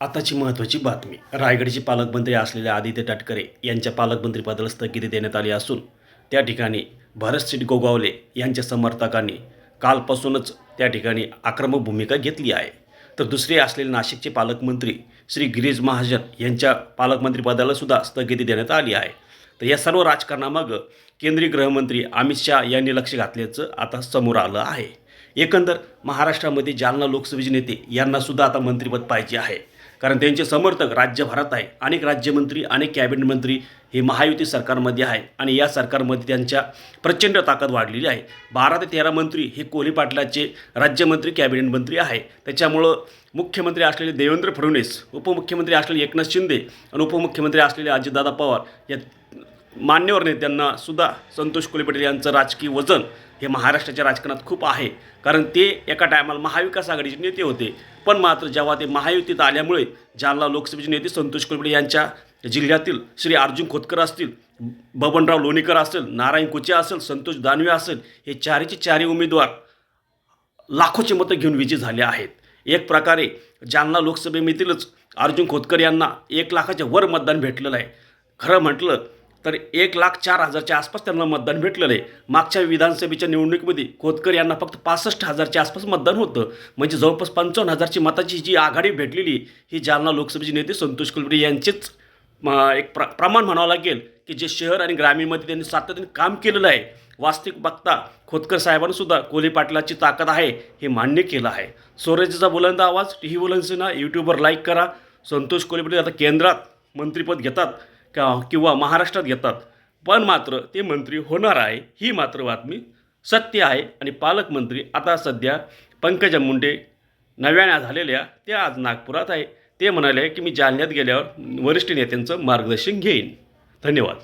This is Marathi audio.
आताची महत्त्वाची बातमी. रायगडचे पालकमंत्री असलेले आदित्य टाटकरे यांच्या पालकमंत्रीपदाला स्थगिती देण्यात आली असून त्या ठिकाणी भरतसिंग गोगावले यांच्या समर्थकांनी कालपासूनच त्या ठिकाणी आक्रमक भूमिका घेतली आहे. तर दुसरे असलेले नाशिकचे पालकमंत्री श्री गिरीश महाजन यांच्या पालकमंत्रीपदाला सुद्धा स्थगिती देण्यात आली आहे. तर या सर्व राजकारणामागं केंद्रीय गृहमंत्री अमित शहा यांनी लक्ष घातल्याचं आता समोर आलं आहे. एकंदर महाराष्ट्रामध्ये जालना लोकसभेचे नेते यांनासुद्धा आता मंत्रिपद पाहिजे आहे. कारण त्यांचे समर्थक राज्यभरात आहे. अनेक राज्यमंत्री अनेक कॅबिनेट मंत्री हे महायुती सरकारमध्ये आहे आणि या सरकारमध्ये त्यांच्या प्रचंड ताकद वाढलेली आहे. बारा ते तेरा मंत्री हे कोहली पाटलाचे राज्यमंत्री कॅबिनेट मंत्री आहे. त्याच्यामुळं मुख्यमंत्री असलेले देवेंद्र फडणवीस उपमुख्यमंत्री असलेले एकनाथ शिंदे आणि उपमुख्यमंत्री असलेले अजितदादा पवार या मान्यवर नेत्यांना सुद्धा संतोष कोल्हे पटेल यांचं राजकीय वजन हे महाराष्ट्राच्या राजकारणात खूप आहे. कारण ते एका टायमाला महाविकास आघाडीचे नेते होते. पण मात्र जेव्हा ते महायुतीत आल्यामुळे जालना लोकसभेचे नेते संतोष कोल्हे यांच्या जिल्ह्यातील श्री अर्जुन खोतकर असतील बबनराव लोणीकर असेल नारायण कुचे असेल संतोष दानवे असेल हे चारीचे चारी उमेदवार लाखोचे मतं घेऊन विजयी झाले आहेत. एक प्रकारे जालना लोकसभेमधीलच अर्जुन खोतकर यांना एक लाखाच्या वर मतदान भेटलेलं आहे. खरं म्हटलं तर एक लाख चार हजारच्या आसपास त्यांना मतदान भेटलेलं आहे. मागच्या विधानसभेच्या निवडणुकीमध्ये खोतकर यांना फक्त पासष्ट हजारच्या आसपास मतदान होतं. म्हणजे जवळपास पंचावन्न हजारची मताची जी आघाडी भेटलेली ही जालना लोकसभेचे नेते संतोष कुलकर्णी यांचेच एक प्र प्रमाण म्हणावं लागेल की जे शहर आणि ग्रामीणमध्ये त्यांनी सातत्याने काम केलेलं आहे. वास्तविक बघता खोतकर साहेबांनीसुद्धा कोली पाटलाची ताकद आहे हे मान्य केलं आहे. स्वराज्याचा बुलंद आवाज टी व्ही बुलंदसेना यूट्यूबवर लाईक करा. संतोष कोलीपटे आता केंद्रात मंत्रिपद घेतात. का किंवा महाराष्ट्रात घेतात पण मात्र ते मंत्री होणार आहे ही मात्र बातमी सत्य आहे आणि पालकमंत्री आता सध्या पंकजा मुंडे नव्याने झालेल्या ते आज नागपुरात आहे. ते म्हणाले की मी जालन्यात गेल्यावर वरिष्ठ नेत्यांचं मार्गदर्शन घेईन. धन्यवाद.